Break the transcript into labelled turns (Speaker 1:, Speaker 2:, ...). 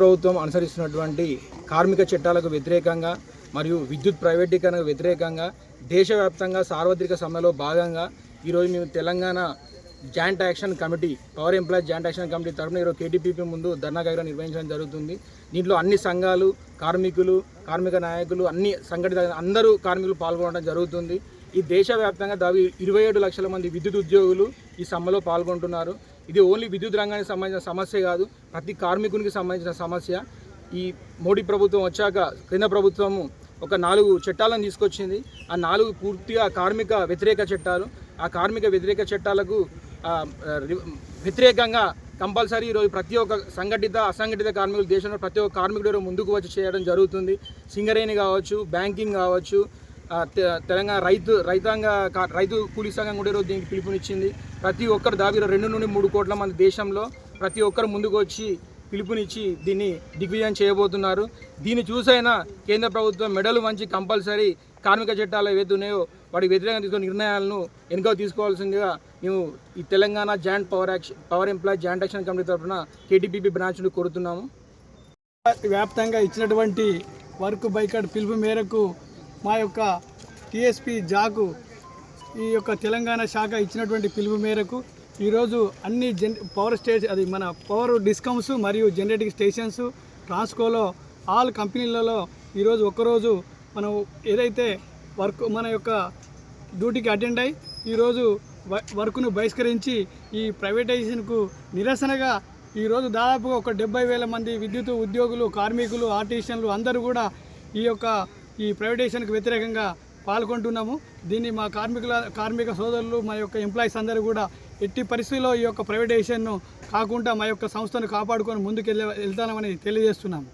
Speaker 1: ప్రభుత్వం అనుసరిస్తున్నటువంటి కార్మిక చట్టాలకు వ్యతిరేకంగా మరియు విద్యుత్ ప్రైవేటీకరణకు వ్యతిరేకంగా దేశవ్యాప్తంగా సార్వత్రిక సమ్మెలో భాగంగా ఈరోజు మేము Telangana joint action committee power employ joint action committee తరఫున ఈరోజు కేటీపీపీ ముందు ధర్నా కార్యక్రమం నిర్వహించడం జరుగుతుంది. దీంట్లో అన్ని సంఘాలు కార్మికులు కార్మిక నాయకులు అన్ని సంఘటిత అందరూ కార్మికులు పాల్గొనడం జరుగుతుంది. ఈ దేశవ్యాప్తంగా దాదాపు ఇరవై ఏడు లక్షల మంది విద్యుత్ ఉద్యోగులు ఈ సమ్మెలో పాల్గొంటున్నారు. ఇది ఓన్లీ విద్యుత్ రంగానికి సంబంధించిన సమస్య కాదు ప్రతి కార్మికునికి సంబంధించిన సమస్య. ఈ మోడీ ప్రభుత్వం వచ్చాక కేంద్ర ప్రభుత్వము ఒక నాలుగు చట్టాలను తీసుకొచ్చింది. ఆ నాలుగు పూర్తిగా కార్మిక వ్యతిరేక చట్టాలు. ఆ కార్మిక వ్యతిరేక చట్టాలకు వ్యతిరేకంగా కంపల్సరీ ఈరోజు ప్రతి ఒక్క సంఘటిత అసంఘటిత కార్మికులు దేశంలో ప్రతి ఒక్క కార్మికుడు ముందుకు వచ్చి చేయడం జరుగుతుంది. సింగరేణి కావచ్చు బ్యాంకింగ్ కావచ్చు తెలంగాణ రైతు రైతాంగ రైతు కూలీ సంఘం కూడా ఈరోజు దీనికి పిలుపునిచ్చింది. ప్రతి ఒక్కరు దాదాపు రెండు నుండి మూడు కోట్ల మంది దేశంలో ప్రతి ఒక్కరు ముందుకు వచ్చి పిలుపునిచ్చి దీన్ని దిగ్విజయం చేయబోతున్నారు. దీన్ని చూసైనా కేంద్ర ప్రభుత్వం మెడలు వంచి కంపల్సరీ కార్మిక చట్టాలు ఏవైతే ఉన్నాయో వాటికి వ్యతిరేకంగా తీసుకున్న నిర్ణయాలను వెనుక తీసుకోవాల్సిందిగా మేము ఈ Telangana joint power action power employ joint action committee తరఫున కేటీపీపీ బ్రాంచ్ను కోరుతున్నాము.
Speaker 2: వ్యాప్తంగా ఇచ్చినటువంటి వర్క్ బైకాడ్ పిలుపు మేరకు మా యొక్క టీఎస్పీ జాకు ఈ యొక్క తెలంగాణ శాఖ ఇచ్చినటువంటి పిలుపు మేరకు ఈరోజు అన్ని జన్ పవర్ స్టేషన్ అది మన పవర్ డిస్కమ్స్ మరియు జనరేటింగ్ స్టేషన్స్ ట్రాన్స్కోలో ఆల్ కంపెనీలలో ఈరోజు ఒక్కరోజు మనం ఏదైతే వర్క్ మన యొక్క డ్యూటీకి అటెండ్ అయ్యి ఈరోజు వర్క్ను బహిష్కరించి ఈ ప్రైవేటైజేషన్కు నిరసనగా ఈరోజు దాదాపుగా ఒక డెబ్బై వేల మంది విద్యుత్ ఉద్యోగులు కార్మికులు ఆర్టిషన్లు అందరూ కూడా ఈ యొక్క ఈ ప్రైవేటైజేషన్కు వ్యతిరేకంగా పాల్గొంటున్నాము. దీన్ని మా కార్మికుల కార్మిక సోదరులు మా యొక్క ఎంప్లాయీస్ అందరూ కూడా ఎట్టి పరిస్థితుల్లో ఈ యొక్క ప్రైవేటైజేషన్ను కాకుండా మా యొక్క సంస్థను కాపాడుకొని ముందుకు వెళ్ళే వెళ్తామని తెలియజేస్తున్నాము.